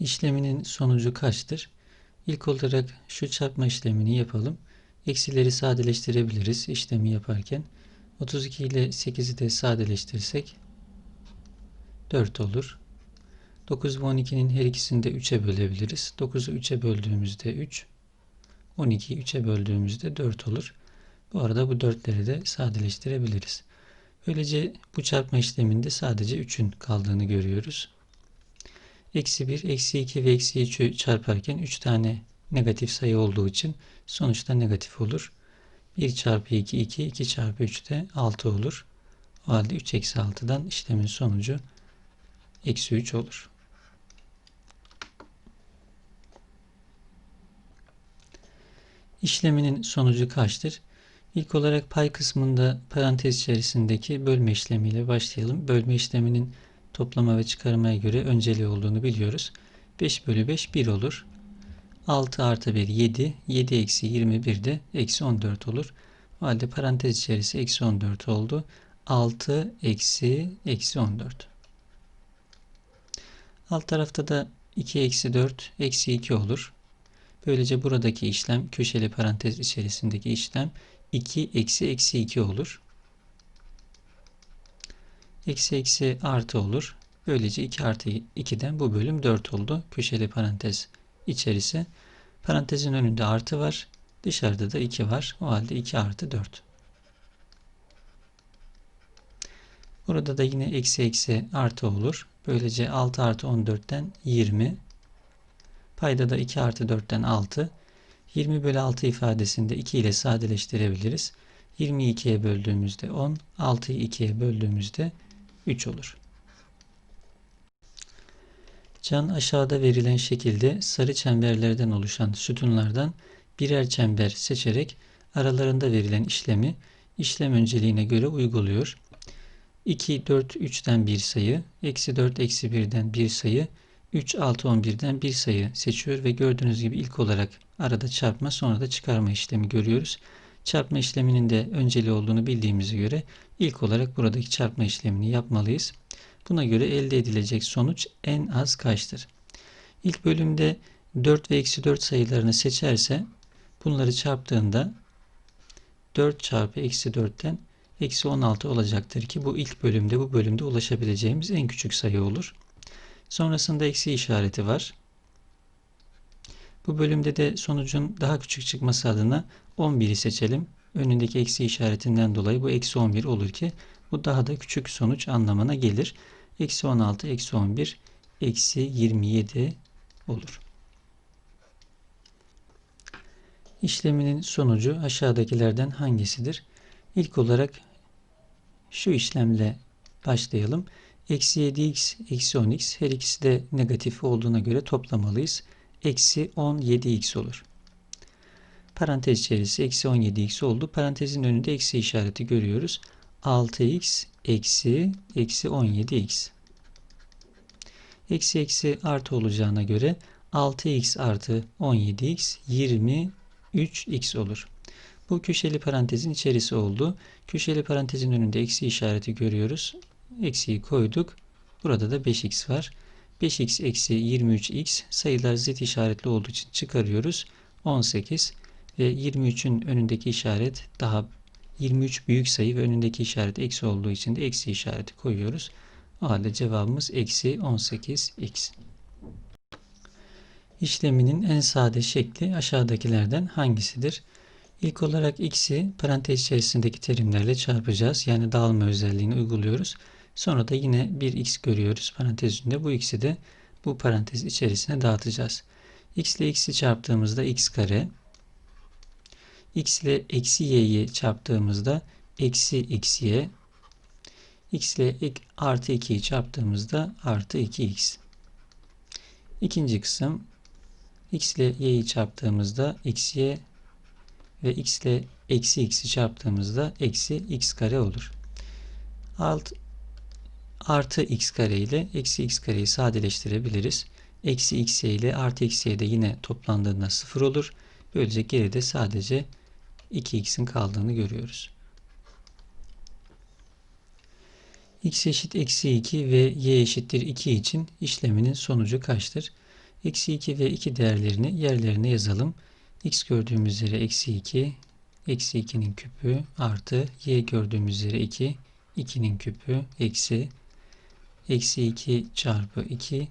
işleminin sonucu kaçtır? İlk olarak şu çarpma işlemini yapalım. Eksileri sadeleştirebiliriz işlemi yaparken. 32 ile 8'i de sadeleştirirsek 4 olur. 9 ve 12'nin her ikisini de 3'e bölebiliriz. 9'u 3'e böldüğümüzde 3, 12'yi 3'e böldüğümüzde 4 olur. Bu arada bu 4'leri de sadeleştirebiliriz. Böylece bu çarpma işleminde sadece 3'ün kaldığını görüyoruz. Eksi 1, eksi 2 ve eksi 3'ü çarparken 3 tane negatif sayı olduğu için sonuçta negatif olur. 1 çarpı 2, 2, 2 çarpı 3 de 6 olur. O halde 3 eksi 6'dan işlemin sonucu eksi 3 olur. İşleminin sonucu kaçtır? İlk olarak pay kısmında parantez içerisindeki bölme işlemiyle başlayalım. Bölme işleminin toplama ve çıkarmaya göre önceliği olduğunu biliyoruz. 5 bölü 5 1 olur. 6 artı 1 7. 7 eksi 21 de eksi 14 olur. O halde parantez içerisi eksi 14 oldu. 6 eksi eksi 14. Alt tarafta da 2 eksi 4 eksi 2 olur. Böylece buradaki işlem köşeli parantez içerisindeki işlem 2 eksi eksi 2 olur. Eksi eksi artı olur. Böylece 2 artı 2'den bu bölüm 4 oldu. Köşeli parantez içerisi. Parantezin önünde artı var. Dışarıda da 2 var. O halde 2 artı 4. Burada da yine eksi eksi artı olur. Böylece 6 artı 14'ten 20. Payda da 2 artı 4'ten 6. 20 bölü 6 ifadesinde 2 ile sadeleştirebiliriz. 20'yi 2'ye böldüğümüzde 10, 6'yı 2'ye böldüğümüzde 3 olur. Can aşağıda verilen şekilde sarı çemberlerden oluşan sütunlardan birer çember seçerek aralarında verilen işlemi işlem önceliğine göre uyguluyor. 2, 4, 3'ten bir sayı, eksi 4, eksi 1'den bir sayı, 3, 6, 11'den bir sayı seçiyor ve gördüğünüz gibi ilk olarak arada çarpma sonra da çıkarma işlemi görüyoruz. Çarpma işleminin de önceliği olduğunu bildiğimize göre ilk olarak buradaki çarpma işlemini yapmalıyız. Buna göre elde edilecek sonuç en az kaçtır? İlk bölümde 4 ve eksi 4 sayılarını seçerse bunları çarptığında 4 çarpı eksi 4'ten eksi 16 olacaktır ki bu ilk bölümde bu bölümde ulaşabileceğimiz en küçük sayı olur. Sonrasında eksi işareti var. Bu bölümde de sonucun daha küçük çıkması adına 11'i seçelim. Önündeki eksi işaretinden dolayı bu eksi 11 olur ki bu daha da küçük sonuç anlamına gelir. Eksi 16, eksi 11, eksi 27 olur. İşleminin sonucu aşağıdakilerden hangisidir? İlk olarak şu işlemle başlayalım. Eksi 7x, eksi 10x her ikisi de negatif olduğuna göre toplamalıyız. Eksi 17x olur. Parantez içerisi eksi 17x oldu. Parantezin önünde eksi işareti görüyoruz. 6x eksi eksi 17x. Eksi eksi artı olacağına göre 6x artı 17x 23x olur. Bu köşeli parantezin içerisi oldu. Köşeli parantezin önünde eksi işareti görüyoruz. Eksiyi koyduk. Burada da 5x var. 5x eksi 23x sayılar zıt işaretli olduğu için çıkarıyoruz. 18 ve 23'ün önündeki işaret daha 23 büyük sayı ve önündeki işaret eksi olduğu için de eksi işareti koyuyoruz. O halde cevabımız eksi 18x. İşleminin en sade şekli aşağıdakilerden hangisidir? İlk olarak x'i parantez içerisindeki terimlerle çarpacağız. Yani dağılma özelliğini uyguluyoruz. Sonra da yine bir x görüyoruz parantez içinde. Bu x'i de bu parantez içerisine dağıtacağız. x ile x'i çarptığımızda x kare. X ile eksi y'yi çarptığımızda eksi x y. x ile artı 2'yi çarptığımızda artı 2x. İkinci kısım x ile y'yi çarptığımızda x y ve x ile eksi x'i çarptığımızda eksi x kare olur. Alt artı x kare ile eksi x kareyi sadeleştirebiliriz. Eksi x ile artı x de yine toplandığında 0 olur. Böylece geride sadece 2x'in kaldığını görüyoruz. x eşit eksi 2 ve y eşittir 2 için işleminin sonucu kaçtır? Eksi 2 ve 2 değerlerini yerlerine yazalım. x gördüğümüz üzere eksi 2, eksi 2'nin küpü artı y gördüğümüz üzere 2, 2'nin küpü eksi eksi 2 çarpı 2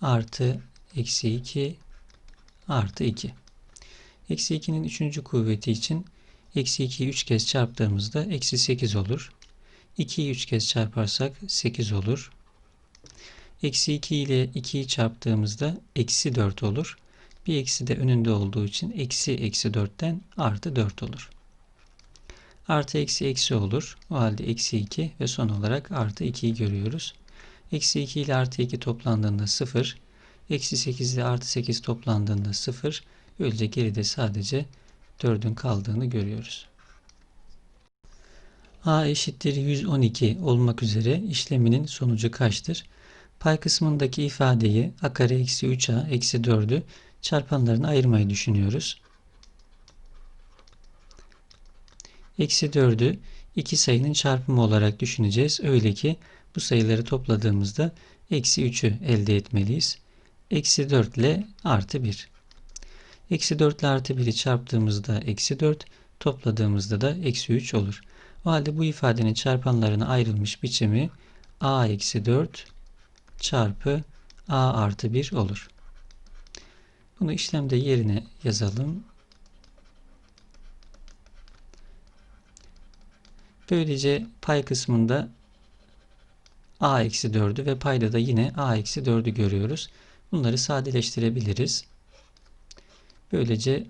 artı eksi 2 artı 2. Eksi 2'nin 3. kuvveti için eksi 2'yi 3 kez çarptığımızda eksi 8 olur. 2'yi 3 kez çarparsak 8 olur. Eksi 2 ile 2'yi çarptığımızda eksi 4 olur. Bir eksi de önünde olduğu için eksi eksi 4'ten artı 4 olur. Artı eksi eksi olur. O halde eksi 2 ve son olarak artı 2'yi görüyoruz. Eksi 2 ile artı 2 toplandığında 0. Eksi 8 ile artı 8 toplandığında 0. Böylece geride sadece 4'ün kaldığını görüyoruz. A eşittir 112 olmak üzere işleminin sonucu kaçtır? Pay kısmındaki ifadeyi a kare eksi 3a eksi 4'ü çarpanlarına ayırmayı düşünüyoruz. Eksi 4'ü iki sayının çarpımı olarak düşüneceğiz. Öyle ki bu sayıları topladığımızda eksi 3'ü elde etmeliyiz. Eksi 4 ile artı 1. Eksi 4 ile artı 1'i çarptığımızda eksi 4, topladığımızda da eksi 3 olur. O halde bu ifadenin çarpanlarına ayrılmış biçimi a eksi 4 çarpı a artı 1 olur. Bunu işlemde yerine yazalım. Böylece pay kısmında a eksi 4'ü ve payda da yine a eksi 4'ü görüyoruz. Bunları sadeleştirebiliriz. Böylece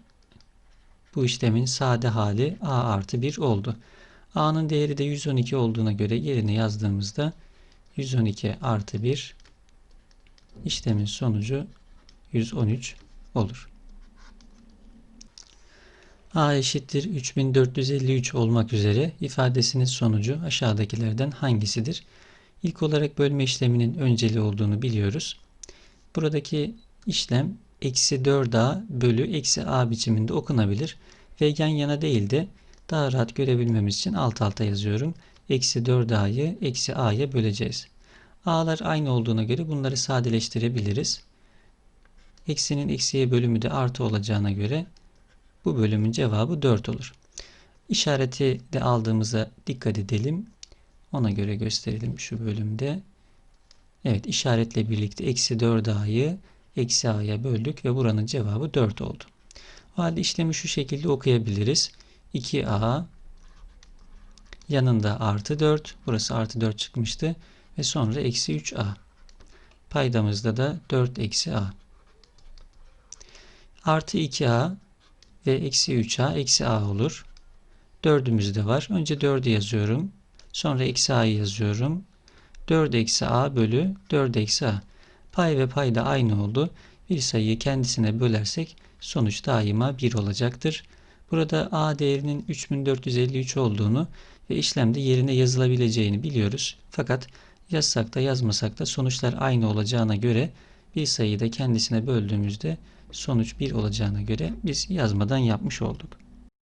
bu işlemin sade hali a artı 1 oldu. a'nın değeri de 112 olduğuna göre yerine yazdığımızda 112 artı 1 işlemin sonucu 113 olur. A eşittir 3453 olmak üzere ifadesinin sonucu aşağıdakilerden hangisidir? İlk olarak bölme işleminin önceli olduğunu biliyoruz. Buradaki işlem eksi 4a bölü eksi a biçiminde okunabilir ve yan yana değil de daha rahat görebilmemiz için alt alta yazıyorum. Eksi 4a'yı eksi a'ya böleceğiz. a'lar aynı olduğuna göre bunları sadeleştirebiliriz. Eksinin eksiye bölümü de artı olacağına göre bu bölümün cevabı 4 olur. İşareti de aldığımıza dikkat edelim. Ona göre gösterelim şu bölümde. Evet işaretle birlikte eksi 4a'yı eksi a'ya böldük ve buranın cevabı 4 oldu. O halde işlemi şu şekilde okuyabiliriz. 2a yanında artı 4 burası artı 4 çıkmıştı ve sonra eksi 3a paydamızda da 4 eksi a artı 2a ve eksi 3a eksi a olur. 4'ümüz de var. Önce 4'ü yazıyorum. Sonra eksi a'yı yazıyorum. 4 eksi a bölü 4 eksi a. Pay ve pay da aynı oldu. Bir sayıyı kendisine bölersek sonuç daima 1 olacaktır. Burada a değerinin 3453 olduğunu ve işlemde yerine yazılabileceğini biliyoruz. Fakat yazsak da yazmasak da sonuçlar aynı olacağına göre bir sayıyı da kendisine böldüğümüzde sonuç 1 olacağına göre biz yazmadan yapmış olduk.